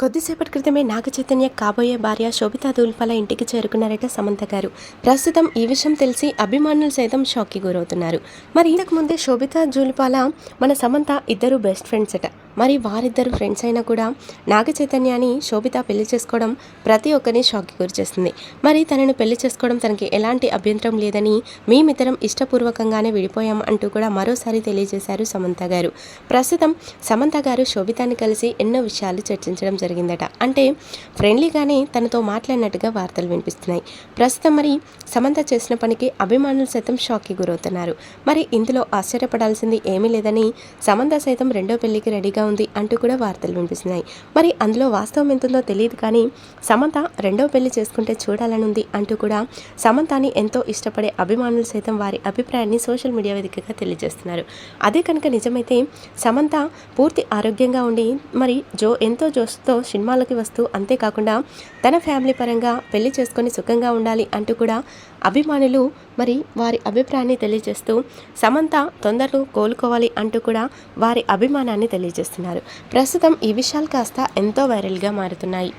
కొద్దిసేపటి క్రితమే నాగ చైతన్య కాబోయే భార్య శోభితా దూల్పాల ఇంటికి చేరుకున్నారట సమంత గారు. ప్రస్తుతం ఈ విషయం తెలిసి అభిమానులు సైతం షాక్కి గురవుతున్నారు. మరి ఇంతకు ముందే శోభితా జూల్పాల మన సమంత ఇద్దరు బెస్ట్ ఫ్రెండ్స్ అట. మరి వారిద్దరు ఫ్రెండ్స్ అయినా కూడా నాగ చైతన్యాన్ని శోభిత పెళ్ళి చేసుకోవడం ప్రతి ఒక్కరిని షాక్కి గురి చేస్తుంది. మరి తనను పెళ్ళి చేసుకోవడం తనకి ఎలాంటి అభ్యంతరం లేదని మేమిద్దరం ఇష్టపూర్వకంగానే విడిపోయాం అంటూ కూడా మరోసారి తెలియజేశారు సమంత గారు. ప్రస్తుతం సమంత గారు శోభితాన్ని కలిసి ఎన్నో విషయాలు చర్చించడం జరిగిందట. అంటే ఫ్రెండ్లీగానే తనతో మాట్లాడినట్టుగా వార్తలు వినిపిస్తున్నాయి. ప్రస్తుతం మరి సమంత చేసిన పనికి అభిమానులు సైతం షాక్కి గురవుతున్నారు. మరి ఇందులో ఆశ్చర్యపడాల్సింది ఏమీ లేదని సమంత సైతం రెండో పెళ్ళికి రెడీగా ఉంది అంటూ కూడా వార్తలు వినిపిస్తున్నాయి. మరి అందులో వాస్తవం ఎంతుందో తెలియదు కానీ సమంత రెండో పెళ్ళి చేసుకుంటే చూడాలని ఉంది అంటూ కూడా సమంతని ఎంతో ఇష్టపడే అభిమానులు సైతం వారి అభిప్రాయాన్ని సోషల్ మీడియా వేదికగా తెలియజేస్తున్నారు. అదే కనుక నిజమైతే సమంత పూర్తి ఆరోగ్యంగా ఉండి మరి జో ఎంతో జోష్తో సినిమాలకి వస్తూ అంతేకాకుండా తన ఫ్యామిలీ పరంగా పెళ్ళి చేసుకొని సుఖంగా ఉండాలి అంటూ కూడా అభిమానులు మరి వారి అభిప్రాయాన్ని తెలియజేస్తూ సమంత తొందరలో కోలుకోవాలి అంటూ కూడా వారి అభిమానాన్ని తెలియజేస్తున్నారు. ప్రస్తుతం ఈ విషయాలు కాస్త ఎంతో వైరల్గా మారుతున్నాయి.